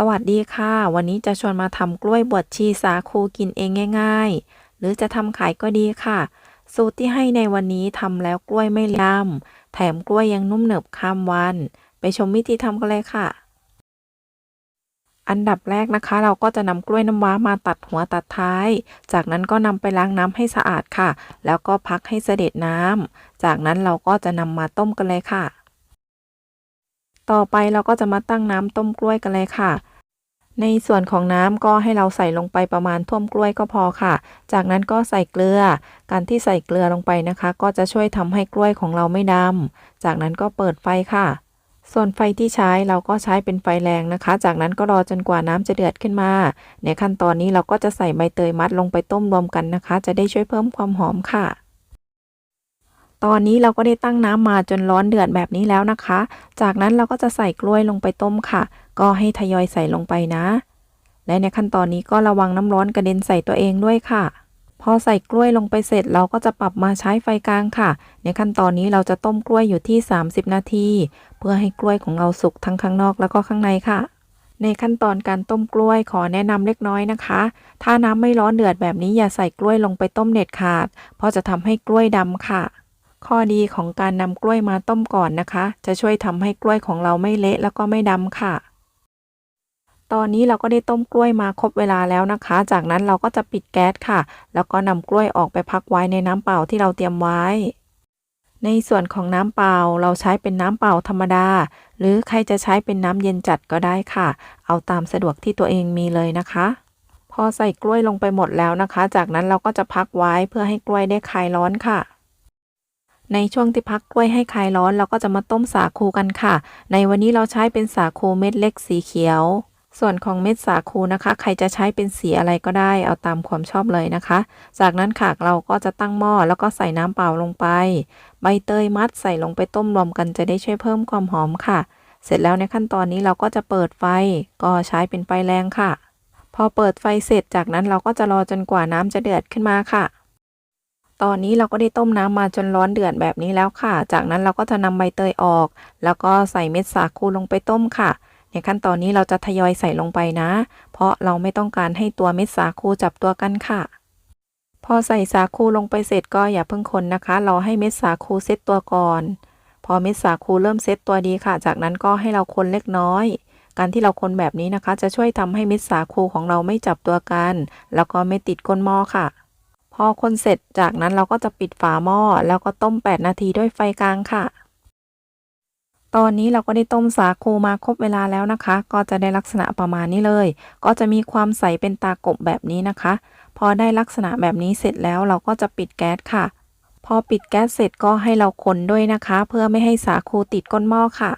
สวัสดีค่ะ วันนี้จะชวนมาทำกล้วยบวชชีสาคูกินเองง่าย ๆ หรือจะทำขายก็ดีค่ะ สูตรที่ให้ในวันนี้ทำแล้วกล้วยไม่ดำแถมกล้วยยังนุ่มเหนึบข้ามวัน ไปชมวิธีทำกันเลยค่ะ อันดับแรกนะคะ เราก็จะนำกล้วยน้ำว้ามาตัดหัวตัดท้าย จากนั้นก็นำไปล้างน้ำให้สะอาดค่ะ แล้วก็พักให้เสด็จน้ำจากนั้นเราก็จะนำมาต้มกันเลยค่ะ ต่อไปเราก็จะมาตั้งน้ำต้มกล้วยกันเลยค่ะ ในส่วนของน้ำก็ให้เราใส่ลงไปประมาณท่วมกล้วยก็พอค่ะ จากนั้นก็ใส่เกลือ การที่ใส่เกลือลงไปนะคะ ก็จะช่วยทำให้กล้วยของเราไม่ดำจากนั้นก็เปิดไฟค่ะ ส่วนไฟที่ใช้เราก็ใช้เป็นไฟแรงนะคะ จากนั้นก็รอจนกว่าน้ำจะเดือดขึ้นมา ในขั้นตอนนี้เราก็จะใส่ใบเตยมัดลงไปต้มรวมกันนะคะ จะได้ช่วยเพิ่มความหอมค่ะ ตอนนี้เราก็ได้ตั้งน้ำมาจนร้อนเดือดแบบนี้แล้วนะคะ จากนั้นเราก็จะใส่กล้วยลงไปต้มค่ะ ก็ให้ทยอยใส่ลงไปนะ และในขั้นตอนนี้ก็ระวังน้ำร้อนกระเด็นใส่ตัวเองด้วยค่ะ พอใส่กล้วยลงไปเสร็จเราก็จะปรับมาใช้ไฟกลางค่ะ ในขั้นตอนนี้เราจะต้มกล้วยอยู่ที่ 30 นาที เพื่อให้กล้วยของเราสุกทั้งข้างนอกแล้วก็ข้างในค่ะในขั้นตอนการต้มกล้วยขอแนะนำเล็กน้อยนะคะ ถ้าน้ำไม่ร้อนเดือดแบบนี้อย่าใส่กล้วยลงไปต้มเด็ดขาด เพราะจะทำให้กล้วยดำค่ะ ข้อดีของการนำกล้วยมาต้มก่อนนะคะ จะช่วยทำให้กล้วยของเราไม่เละแล้วก็ไม่ดำค่ะ ตอนนี้เราก็ได้ต้มกล้วยมาครบเวลาแล้วนะคะ จากนั้นเราก็จะปิดแก๊สค่ะ แล้วก็นำกล้วยออกไปพักไว้ในน้ำเปล่าที่เราเตรียมไว้ ในส่วนของน้ำเปล่าเราใช้เป็นน้ำเปล่าธรรมดา หรือใครจะใช้เป็นน้ำเย็นจัดก็ได้ค่ะ เอาตามสะดวกที่ตัวเองมีเลยนะคะพอใส่กล้วยลงไปหมดแล้วนะคะ จากนั้นเราก็จะพักไว้เพื่อให้กล้วยได้คลายร้อนค่ะ ในช่วงที่พักกล้วยให้คลายร้อน เราก็จะมาต้มสาคูกันค่ะ ในวันนี้เราใช้เป็นสาคูเม็ดเล็กสีเขียว ส่วนของเม็ดสาคูนะคะ ใครจะใช้เป็นสีอะไรก็ได้ เอาตามความชอบเลยนะคะ จากนั้นค่ะเราก็จะตั้งหม้อแล้วก็ใส่น้ำเปล่าลงไป ใบเตยมัดใส่ลงไปต้มรวมกันจะได้ช่วยเพิ่มความหอมค่ะ เสร็จแล้วในขั้นตอนนี้เราก็จะเปิดไฟ ก็ใช้เป็นไฟแรงค่ะ พอเปิดไฟเสร็จจากนั้นเราก็จะรอจนกว่าน้ำจะเดือดขึ้นมาค่ะ ตอนนี้เราก็ได้ต้มน้ำมาจนร้อนเดือดแบบนี้แล้วค่ะ จากนั้นเราก็จะนำใบเตยออก แล้วก็ใส่เม็ดสาคูลงไปต้มค่ะ ในขั้นตอนนี้เราจะทยอยใส่ลงไปนะ เพราะเราไม่ต้องการให้ตัวเม็ดสาคูจับตัวกันค่ะ พอใส่สาคูลงไปเสร็จก็อย่าเพิ่งคนนะคะ เราให้เม็ดสาคูเซตตัวก่อน พอเม็ดสาคูเริ่มเซตตัวดีค่ะ จากนั้นก็ให้เราคนเล็กน้อย การที่เราคนแบบนี้นะคะ จะช่วยทำให้เม็ดสาคูของเราไม่จับตัวกัน แล้วก็ไม่ติดก้นหม้อค่ะ พอคนเสร็จจากนั้นเราก็จะปิดฝาหม้อแล้วก็ต้ม 8 นาทีด้วยไฟกลางค่ะ ตอนนี้เราก็ได้ต้มสาคูมาครบเวลาแล้วนะคะ ก็จะได้ลักษณะประมาณนี้เลย ก็จะมีความใสเป็นตากบแบบนี้นะคะ พอได้ลักษณะแบบนี้เสร็จแล้วเราก็จะปิดแก๊สค่ะ พอปิดแก๊สเสร็จก็ให้เราคนด้วยนะคะ เพื่อไม่ให้สาคูติดก้นหม้อค่ะ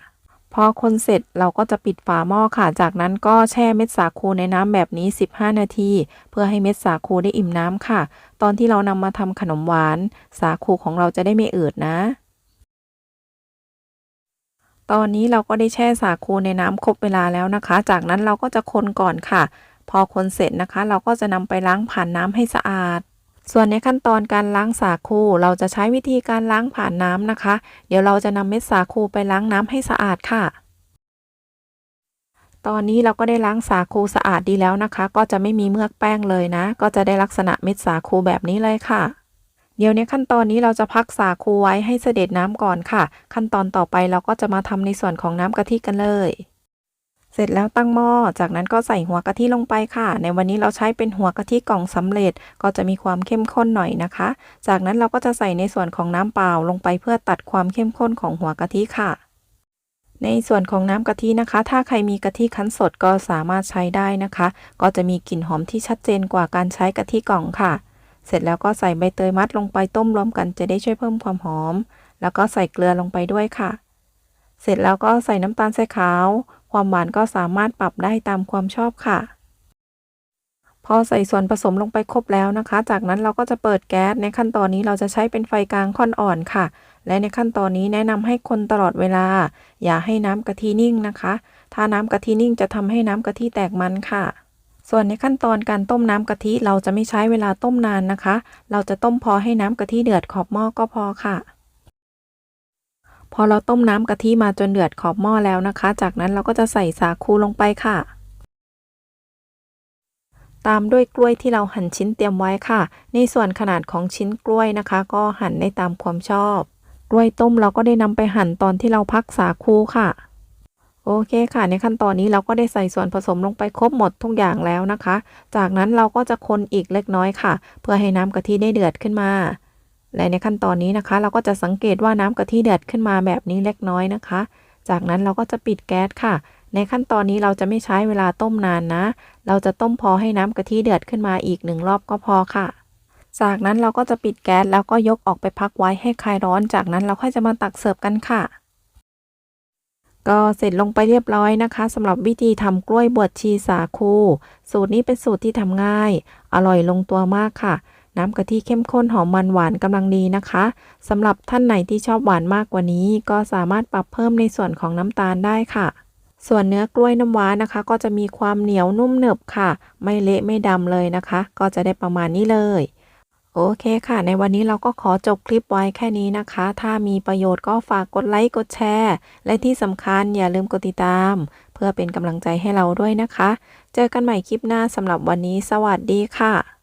พอคนเสร็จเราก็จะปิดฝาหม้อค่ะ จากนั้นก็แช่เม็ดสาคูในน้ำแบบนี้ 15 นาที เพื่อให้เม็ดสาคูได้อิ่มน้ำค่ะ ตอนที่เรานำมาทำขนมหวาน สาคูของเราจะได้ไม่อืดนะ ตอนนี้เราก็ได้แช่สาคูในน้ำครบเวลาแล้วนะคะ จากนั้นเราก็จะคนก่อนค่ะ พอคนเสร็จนะคะ เราก็จะนำไปล้างผ่านน้ำให้สะอาด ส่วนในขั้นตอนการล้างสาคูเราจะใช้วิธีการล้างผ่านน้ำนะคะ เดี๋ยวเราจะนำเม็ดสาคูไปล้างน้ำให้สะอาดค่ะ ตอนนี้เราก็ได้ล้างสาคูสะอาดดีแล้วนะคะ ก็จะไม่มีเมือกแป้งเลยนะ ก็จะได้ลักษณะเม็ดสาคูแบบนี้เลยค่ะ เดี๋ยวในขั้นตอนนี้เราจะพักสาคูไว้ให้เสด็จน้ำก่อนค่ะ ขั้นตอนต่อไปเราก็จะมาทำในส่วนของน้ำกะทิกันเลย เสร็จแล้วตั้งหม้อ จากนั้นก็ใส่หัวกะทิลงไปค่ะ ในวันนี้เราใช้เป็นหัวกะทิกล่องสำเร็จ ก็จะมีความเข้มข้นหน่อยนะคะ จากนั้นเราก็จะใส่ในส่วนของน้ำเปล่าลงไปเพื่อตัดความเข้มข้นของหัวกะทิค่ะ ในส่วนของน้ำกะทินะคะ ถ้าใครมีกะทิคั้นสดก็สามารถใช้ได้นะคะ ก็จะมีกลิ่นหอมที่ชัดเจนกว่าการใช้กะทิกล่องค่ะ เสร็จแล้วก็ใส่ใบเตยมัดลงไปต้มรวมกันจะได้ช่วยเพิ่มความหอม แล้วก็ใส่เกลือลงไปด้วยค่ะ เสร็จแล้วก็ใส่น้ำตาลทรายขาว ความหวานก็สามารถปรับได้ตามความชอบค่ะ พอใส่ส่วนผสมลงไปครบแล้วนะคะ จากนั้นเราก็จะเปิดแก๊ส ในขั้นตอนนี้เราจะใช้เป็นไฟกลางค่อนอ่อนค่ะ และในขั้นตอนนี้แนะนำให้คนตลอดเวลา อย่าให้น้ำกะทินิ่งนะคะ ถ้าน้ำกะทินิ่งจะทำให้น้ำกะทิแตกมันค่ะส่วนในขั้นตอนการต้มน้ำกะทิเราจะไม่ใช้เวลาต้มนานนะคะ เราจะต้มพอให้น้ำกะทิเดือดขอบหม้อก็พอค่ะ พอเราต้มน้ำกะทิมาจนเดือดขอบหม้อแล้วนะคะ จากนั้นเราก็จะใส่สาคูลงไปค่ะ ตามด้วยกล้วยที่เราหั่นชิ้นเตรียมไว้ค่ะ ในส่วนขนาดของชิ้นกล้วยนะคะ ก็หั่นได้ตามความชอบ กล้วยต้มเราก็ได้นำไปหั่นตอนที่เราพักสาคูค่ะโอเคค่ะ ในขั้นตอนนี้เราก็ได้ใส่ส่วนผสมลงไปครบหมดทุกอย่างแล้วนะคะ จากนั้นเราก็จะคนอีกเล็กน้อยค่ะ เพื่อให้น้ำกะทิได้เดือดขึ้นมา และในขั้นตอนนี้นะคะ เราก็จะสังเกตว่าน้ำกะทิเดือดขึ้นมาแบบนี้เล็กน้อยนะคะ จากนั้นเราก็จะปิดแก๊สค่ะ ในขั้นตอนนี้เราจะไม่ใช้เวลาต้มนานนะ เราจะต้มพอให้น้ำกะทิเดือดขึ้นมาอีกหนึ่งรอบก็พอค่ะ จากนั้นเราก็จะปิดแก๊สแล้วก็ยกออกไปพักไว้ให้คลายร้อน จากนั้นเราค่อยจะมาตักเสิร์ฟกันค่ะก็เสร็จลงไปเรียบร้อยนะคะสำหรับวิธีทำกล้วยบวชชีสาคู สูตรนี้เป็นสูตรที่ทำง่าย อร่อยลงตัวมากค่ะ น้ำกะทิเข้มข้นหอมมันหวานกำลังดีนะคะสำหรับท่านไหนที่ชอบหวานมากกว่านี้ ก็สามารถปรับเพิ่มในส่วนของน้ำตาลได้ค่ะ ส่วนเนื้อกล้วยน้ำว้านะคะ ก็จะมีความเหนียวนุ่มหนึบค่ะ ไม่เละไม่ดำเลยนะคะ ก็จะได้ประมาณนี้เลยโอเคค่ะ ในวันนี้เราก็ขอจบคลิปไว้แค่นี้นะคะ ถ้ามีประโยชน์ก็ฝากกดไลค์กดแชร์ และที่สำคัญอย่าลืมกดติดตาม เพื่อเป็นกำลังใจให้เราด้วยนะคะ เจอกันใหม่คลิปหน้าสำหรับวันนี้ สวัสดีค่ะ